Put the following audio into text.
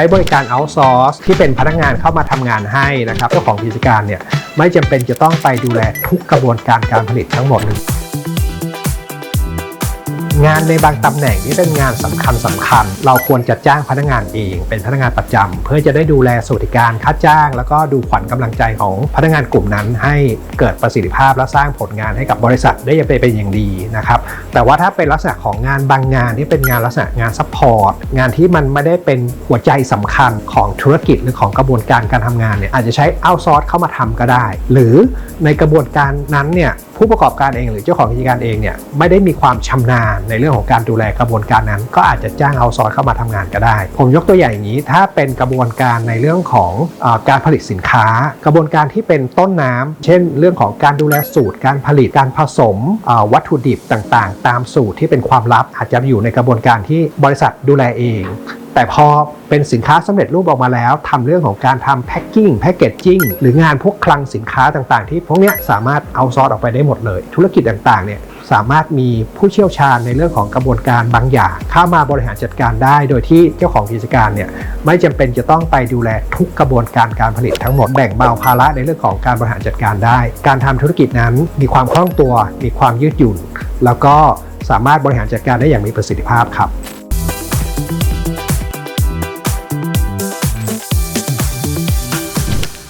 ใช้บริการ outsource ที่เป็นพนักงานเข้ามาทำงานให้นะครับเจ้าของกิจการเนี่ยไม่จำเป็นจะต้องไปดูแลทุกกระบวนการการผลิตทั้งหมด งานในบางตำแหน่งที่เป็นงานสำคัญสำคัญ เราควรจะจ้างพนักงานเอง เป็นพนักงานประจำเพื่อจะได้ดูแลสวัสดิการค่าจ้าง แล้วก็ดูขวัญกำลังใจของพนักงานกลุ่มนั้น ให้เกิดประสิทธิภาพและสร้างผลงานให้กับบริษัทได้อย่างเป็นอย่างดีนะครับแต่ว่าถ้าเป็นลักษณะของงานบางงานที่เป็นงานลักษณะงานซัพพอร์ตงานที่มันไม่ได้เป็นหัวใจสำคัญของธุรกิจหรือของกระบวนการการทำงานเนี่ยอาจจะใช้เอาซอร์สเข้ามาทำก็ได้ หรือในกระบวนการนั้นเนี่ย ผู้ประกอบการเองหรือเจ้าของกิจการเองเนี่ยไม่ได้มีความชำนาญในเรื่องของการดูแลกระบวนการนั้น ก็อาจจะจ้างเอาซอร์สเข้ามาทำงานก็ได้ ผมยกตัวอย่างอย่างนี้ ถ้าเป็นกระบวนการในเรื่องของอการผลิตสินค้า กระบวนการที่เป็นต้นน้ำเช่น เรื่องของการดูแลสูตรการผลิตการผสมวัตถุดิบต่างๆ ตามสูตรที่เป็นความลับอาจจะอยู่ในกระบวนการที่บริษัทดูแลเอง แต่พอเป็นสินค้าสำเร็จรูปออกมาแล้วทำเรื่องของการทำแพ็คกิ้งแพ็กเกจจิ้งหรืองานพวกคลังสินค้าต่างๆ ที่พวกนี้สามารถเอาซอร์สออกไปได้หมดเลย ธุรกิจต่างๆเนี่ยสามารถมีผู้เชี่ยวชาญในเรื่องของกระบวนการบางอย่าง เข้ามาบริหารจัดการได้ โดยที่เจ้าของกิจการเนี่ยไม่จำเป็นจะต้องไปดูแลทุกกระบวนการการผลิตทั้งหมดแบ่งเบาภาระในเรื่องของการบริหารจัดการได้ การทำธุรกิจนั้นมีความคล่องตัว มีความยืดหยุ่น แล้วก็สามารถบริหารจัดการได้อย่างมีประสิทธิภาพครับ